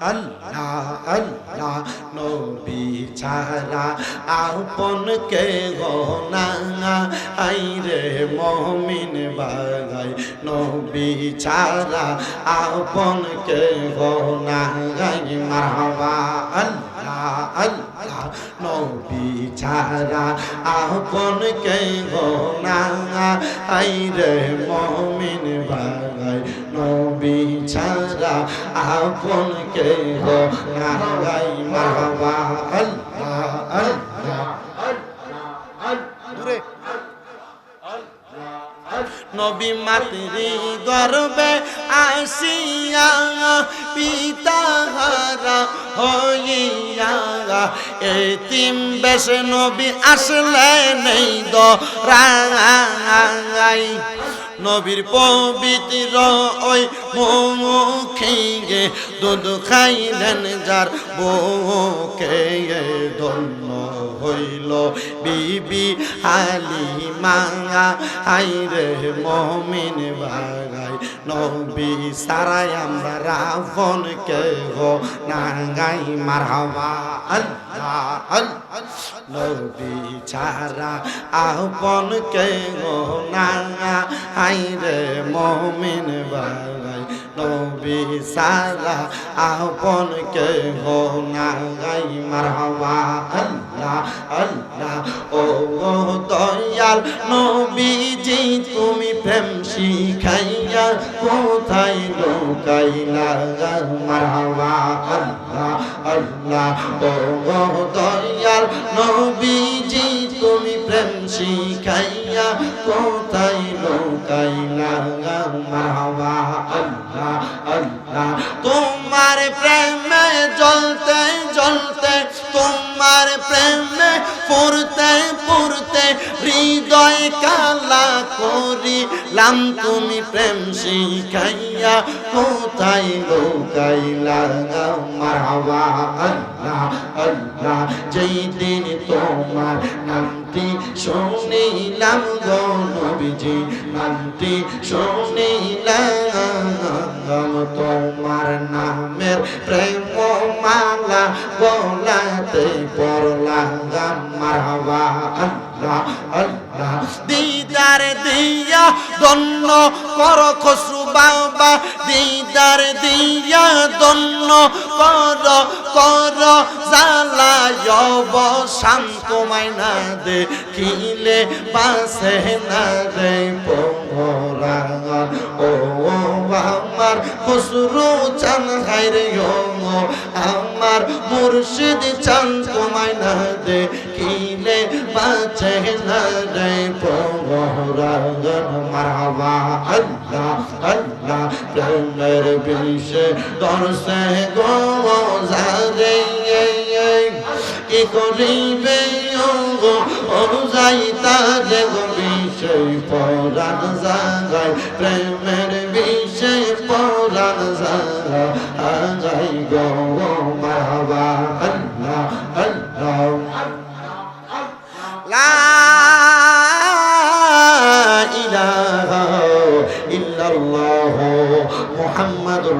আল্লাহ আল্লাহ, নবী ছাড়া আপন কে গনা আইরে মমিন বাগাই, নবী ছাড়া আপন কে গনা গাই মারহাবা, আল্লাহ আল্লাহ। নবী ছাড়া আপন কে গনা আইরে মমিন বাগাই নবী ছাড়া আপন কে গনা গাই মারহাবা আল্লাহ আল্লাহ নবী মাতৃ গর্বে আসিয়া পিতা হারা হইয়া এতিম বেশ নবী আসলে নেই দরাই। নবীর পবিত্র ওই মুখে দুধ খাইলেন যার বুকে ধন্য। হইল। বিবি হালিমা আইরে মমিন বাগাই। নবী সারাই আমরা রাবণ কে গো নাগাই মারহাবা। আল্লাহ, নবী ছাড়া আপন কে গো নাগা আইরে মমিন বাগাই। নবী সারা আপন কে গো মারহাবা। আল্লাহ। আল্লাহ ও দয়াল নবীজি তুমি প্রেম শিখাইয়া কোথায় লোকাইলা মারহাবা আল্লাহ আল্লাহ ও দয়াল নবীজি তুমি প্রেম শিখাইয়া কোথায় লোকাইলা মারহাবা আল্লাহ আল্লাহ তোমার প্রেমে জ্বলতে জ্বলতে তোমার প্রেমে পড়তে পড়তে হৃদয় কালা করিলাম। তুমি প্রেম শিখাইয়া কোথায় লোকাইলা মারহাবা আল্লাহ আল্লাহ যেই দিন তোমার নামটি শুনিলাম গো নবীজি, নামটি শুনিলাম তোমার নামের প্রেম মালা গলাতে আল্লাহ দিদার দিয়া দন্ন কর খসরু বাবা, দিদার দিয়া দন্ন কর কর জালায়ব শান্ত মাইনা দে কিলে বাসে না রে পোহরা। ও আমার খসরু চান হাইরে আমার মুর্শিদ চান তোমায় না দে কিলে বাঁচে না পোহরা মারহাবা আল্লাহ আল্লাহ প্রেমের বিষে দর্শে গো জারে কি করিবে গো ও যাই তারে গো বিষয় পরাণ জাগায় প্রেমের বিষয় পরাণ জাগায় গো মারহাবা আল্লাহ আল্লাহ ইলাহা ইল্লাল্লাহ মুহাম্মাদুর